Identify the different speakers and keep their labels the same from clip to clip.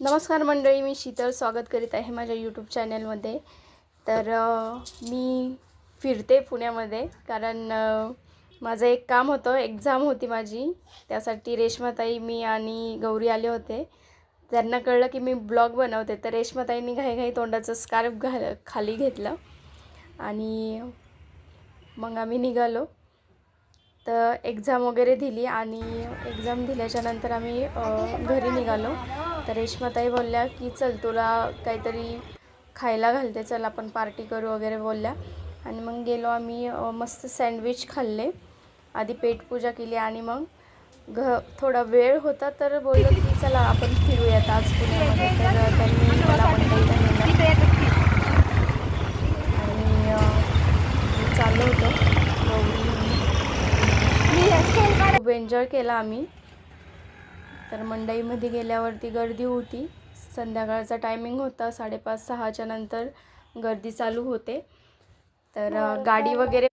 Speaker 1: नमस्कार मंडळी मी शीतल स्वागत करीत आहे माझ्या यूट्यूब चॅनलमध्ये तर मी फिरते पुण्यामध्ये कारण माझं एक काम होतं एक्झाम होती माझी. त्यासाठी रेश्माताई मी आणि गौरी आले होते. त्यांना कळलं की मी ब्लॉग बनवते तर रेश्माताईंनी घाईघाई तोंडाचं स्कार्फ घाल खाली घेतलं आणि मग आम्ही निघालो. तर एक्झाम वगैरे दिली आणि एक्झाम दिल्याच्यानंतर आम्ही घरी निघालो. तर रेश्माताई बोलल्या की चल तुला काहीतरी खायला घालते. चल आपण पार्टी करू वगैरे बोलल्या. आणि मग गेलो आम्ही मस्त सँडविच खाल्ले. आधी पेटपूजा केली आणि मग घ थोडा वेळ होता तर बोललो की चला आपण फिरूयात आज पुण्यामध्ये. तर त्यांनी मला आणि चाललो होतो. खूप एन्जॉय केला आम्ही. तर मंडईमध्ये गेल्यावरती गर्दी होती. संध्याकाळचा टायमिंग होता. साडेपाच सहाच्या नंतर गर्दी चालू होते. तर अ, गाडी वगैरे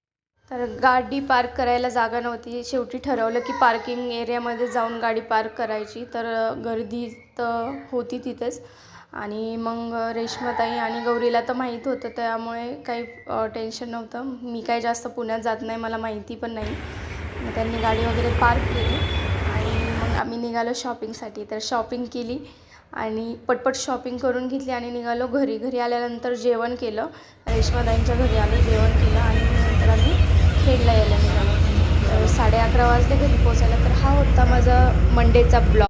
Speaker 1: तर गाडी पार्क करायला जागा नव्हती. शेवटी ठरवलं की पार्किंग एरियामध्ये जाऊन गाडी पार्क करायची. तर गर्दी तर होती तिथेच. आणि मग रेश्माताई आणि गौरीला तर माहीत होतं. त्यामुळे काही टेन्शन नव्हतं. मी काही जास्त पुण्यात जात नाही. मला माहिती पण नाही. मग त्यांनी गाडी वगैरे पार्क केली. निघालो शॉपिंगसाठी तर शॉपिंग केली आणि पटपट शॉपिंग करून घेतली आणि निघालो घरी. घरी आल्यानंतर जेवण केलं. रेश्माताईंच्या घरी आलो जेवण केलं आणि नंतर आम्ही खेडला यायला निघालो. तर साडे अकरा वाजले घरी पोचायला तर हा होता माझा मंडेचा ब्लॉग